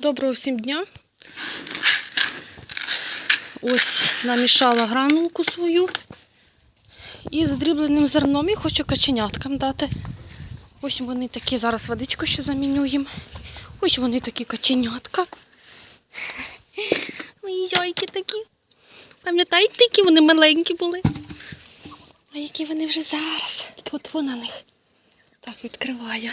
Доброго всім дня. Ось намішала гранулку свою. І з дрібленим зерном і хочу каченяткам дати. Ось вони такі, зараз водичку ще заміню їм. Ось вони такі каченятка. Мої зайки такі. Пам'ятаєте, які вони маленькі були? А які вони вже зараз? Тут на них. Так, відкриваю.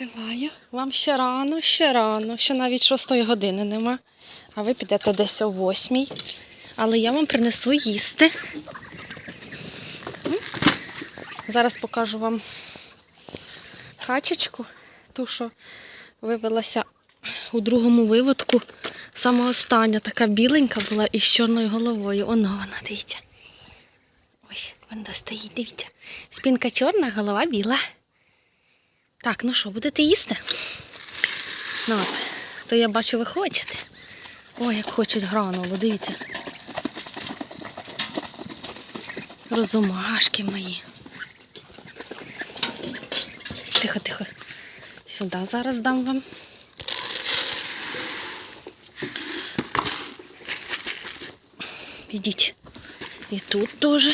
Відкриваю. Вам ще рано, ще рано, ще навіть шостої години нема. А ви підете десь о восьмій. Але я вам принесу їсти. Зараз покажу вам качечку, ту, що вивелася у другому виводку. Сама остання, така біленька була із чорною головою. Оно вона, дивіться. Ось, вона стоїть, дивіться. Спинка чорна, голова біла. Так, ну що, будете їсти? Ну, от, то я бачу, ви хочете. Ой, як хочуть гранулу, дивіться. Розумашки мої. Тихо, тихо. Сюди зараз дам вам. Ідіть. І тут теж.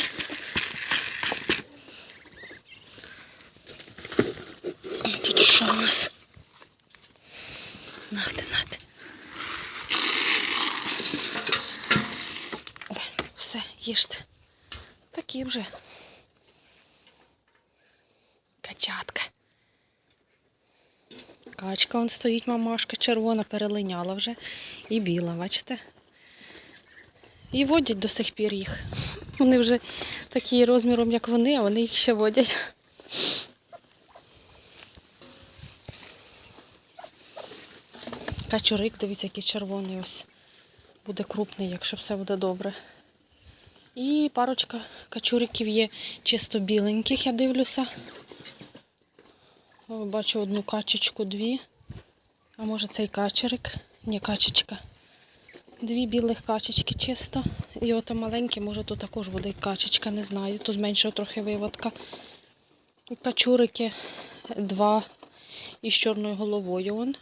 Нас? Нате, нате. Все, їжте. Такі вже. Качатка. Качка вон стоїть, мамашка, червона, перелиняла вже. І біла, бачите? І водять до сих пір їх. Вони вже такі розміром, як вони, а вони їх ще водять. Качурик, дивіться, який червоний ось. Буде крупний, якщо все буде добре. І парочка качуриків є чисто біленьких, я дивлюся. О, бачу одну качечку, дві. А може цей качерик? Ні, качечка. Дві білих качечки чисто. І ото маленькі, може тут також буде качечка, не знаю. Тут менша трохи виводка. Качурики два із чорною головою. Он.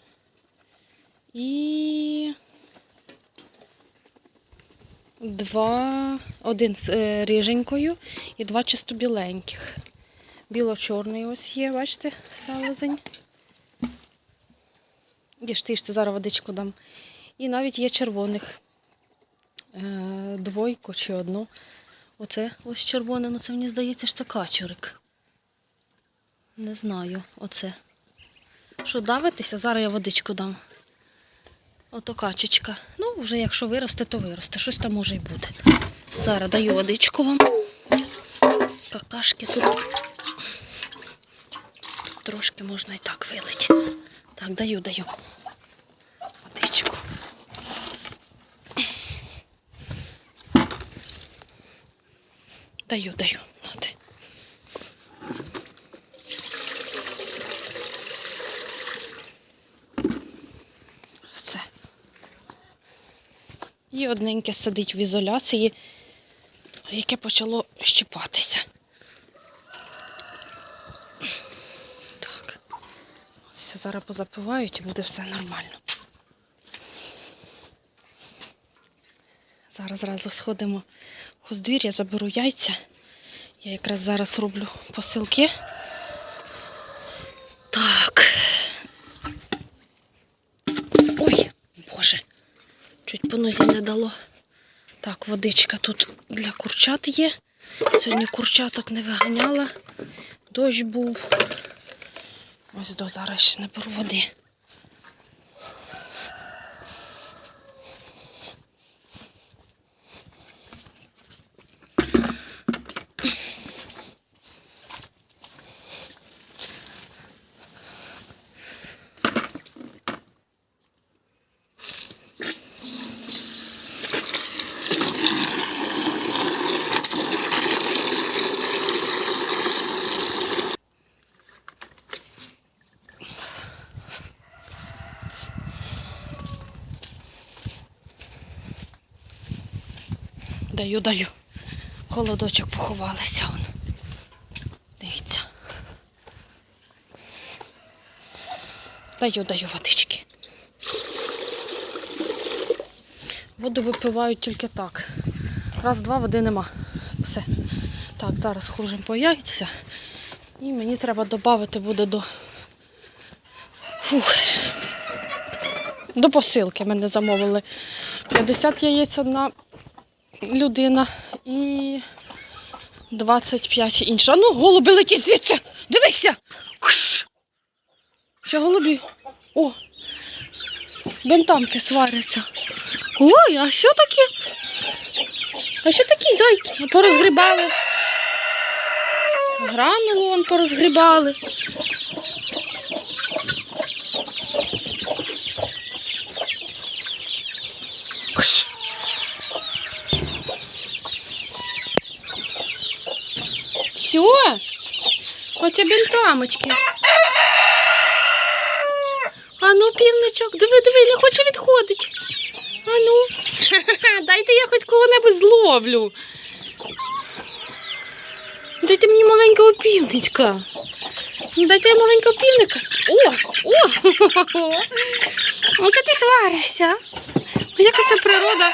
І два, один з е, риженькою і два чисто біленьких. Біло-чорний ось є, бачите, селезень. Їжте, їжте, зараз водичку дам. І навіть є червоних е, двойку чи одну. Оце ось червоне, ну це мені здається, що це качурик. Не знаю, оце. Що давитися? Зараз я водичку дам. Ото качечка. Ну, вже якщо виросте, то виросте. Щось там може й буде. Зараз даю водичку вам. Какашки тут. Тут трошки можна і так вилити. Так, даю, даю. Водичку. Даю, даю. Нати. Все. І одненьке сидить в ізоляції, яке почало щипатися. Так. Все, зараз позапивають і буде все нормально. Зараз зразу сходимо в хоздвір'я, заберу яйця. Я якраз зараз роблю посилки. Так. Ой, Боже, чуть по нозі не дало. Так, водичка тут для курчат є. Сьогодні курчаток не виганяла. Дощ був. Ось до зараз ще не беру води. Даю, даю. Холодочок поховалися. Вон. Дивіться. Даю, даю водички. Воду випивають тільки так. Раз-два води нема. Все. Так, зараз хужим по яйця. І мені треба додати буде до... Фух. До посилки мене замовили. 50 яєць одна людина і 25 інша. Ну, голуби летять звідси. Дивися. Кш. Ще голубі. О. Бентамки сваряться. Ой, а що таке? А що такі зайки? Порозгрібали. Гранулу вон порозгрібали. Все? Оце бентамочки. А ну, півничок, диви, диви, не хоче відходить. А ну, дайте я хоч кого-небудь зловлю. Дайте мені маленького півничка. Дайте маленького півника. О, о! Ну що ти сваришся? Ну, Як оця природа?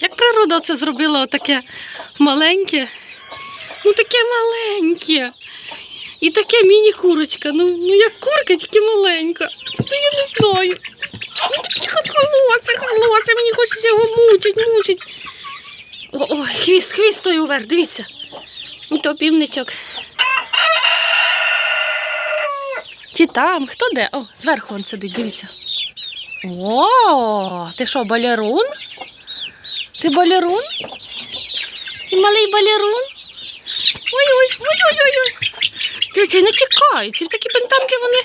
Як природа це зробила отаке маленьке? Ну таке маленьке. І таке міні-курочка. Ну, ну як курка, тільки маленька. То я не знаю. Ну, такі холоси, холоси, мені хочеться його мучить, мучить. О, ой, хвіст, хвіст той уверх, дивіться. Ну, То півничок. Чи там? Хто де? О, зверху він сидить, дивіться. О, ти що, балерун? Ти балерун? Ти малий балерун? Ой-ой, ой-ой-ой. Дивіться, не чекають. Ці такі бентамки, вони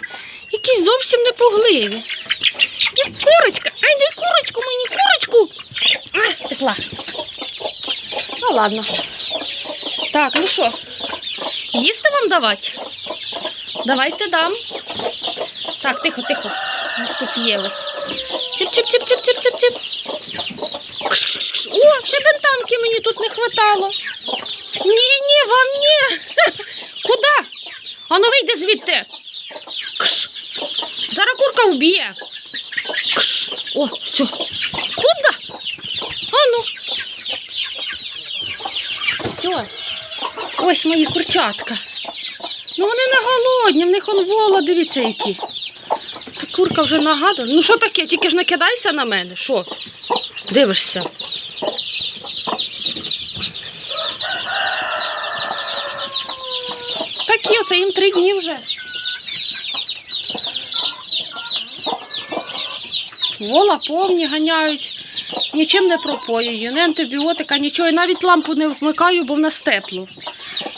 якісь зовсім не пугливі. І курочка. Ай, дай курочку мені, курочку. А, текла. Ну ладно. Так, ну що, їсти вам давати? Давайте дам. Так, тихо, тихо. Тут є ось. Чип-чип-чип-чип-чип-чип-чип. О, ще бентамки мені тут не хватало. Ні, ні, вам ні. Куди? Ану вийди звідти. Кш. Зараз курка вб'є. Кш. О, все. Куди? Ану. Все. Ось мої курчатка. Ну вони не голодні, в них он вола, дивіться які. Ця курка вже нагадує. Ну що таке? Тільки ж не кидайся на мене. Що? Дивишся. Оце їм три дні вже. Вола повні ганяють, нічим не пропоюю, ні антибіотика, нічого. І навіть лампу не вмикаю, бо в нас тепло.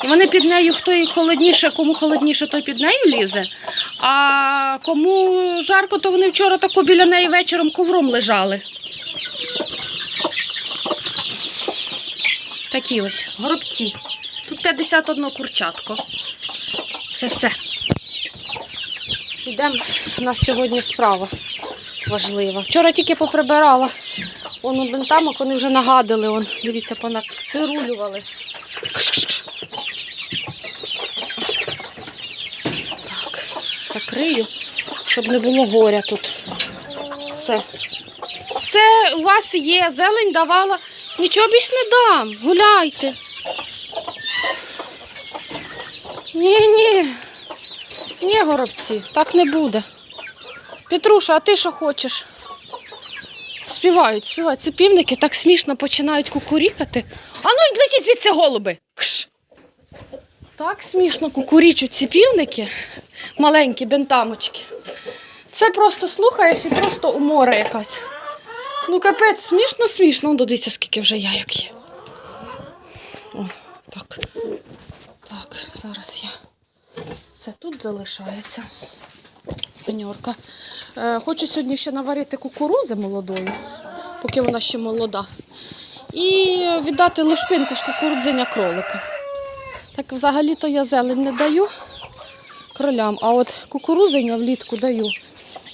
І вони під нею, хто і холодніше, кому холодніше, той під нею лізе. А кому жарко, то вони вчора тако біля неї вечором ковром лежали. Такі ось горобці. Тут 51 курчатко. Все, все. Йдемо. У нас сьогодні справа важлива. Вчора тільки поприбирала. Вон один тамок, вони вже нагадали. Он, дивіться, понакцирулювали. Так, закрию, щоб не було горя тут. Все. Все, у вас є, зелень давала. Нічого більш не дам. Гуляйте. Ні, ні. Ні, горобці, так не буде. Петруша, а ти що хочеш? Співають, співають. Ці півники так смішно починають кукурікати. А ну летіть звідси голуби. Кш. Так смішно кукурічуть ці півники, маленькі бентамочки. Це просто слухаєш і просто умора якась. Ну капець, смішно, смішно. Ну, дивіться, скільки вже яйок є. О, так. Так, зараз я. Це тут залишається. Пеньорка. Е, хочу сьогодні ще наварити кукурузи молодої, поки вона ще молода. І віддати лушпинку з кукурудзиня кролика. Так взагалі-то я зелень не даю кролям, а от кукурузиня влітку даю.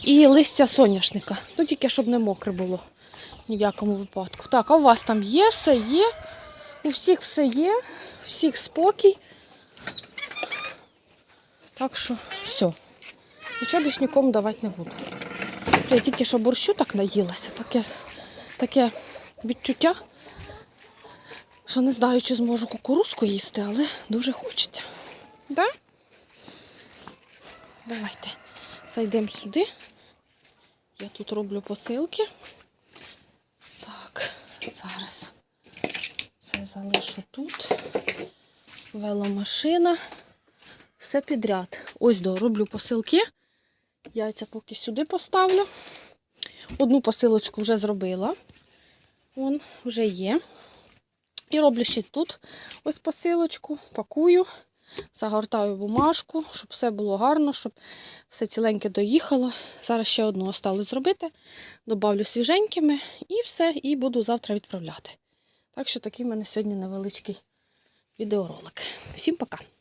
І листя соняшника. Ну тільки щоб не мокре було ні в якому випадку. Так, а у вас там є, все є. У всіх все є, всіх спокій. Так що все. Нічого більш нікому давати не буду. Я тільки що борщу так наїлася, таке, таке відчуття, що не знаю, чи зможу кукурузку їсти, але дуже хочеться. Да? Давайте зайдемо сюди. Я тут роблю посилки. Так, зараз це залишу тут. Веломашина. Все підряд. Ось до, роблю посилки. Яйця поки сюди поставлю. Одну посилочку вже зробила. Вон, вже є. І роблю ще тут ось посилочку, пакую, загортаю бумажку, щоб все було гарно, щоб все ціленьке доїхало. Зараз ще одну осталось зробити. Добавлю свіженькими і все, і буду завтра відправляти. Так що такий в мене сьогодні невеличкий відеоролик. Всім пока!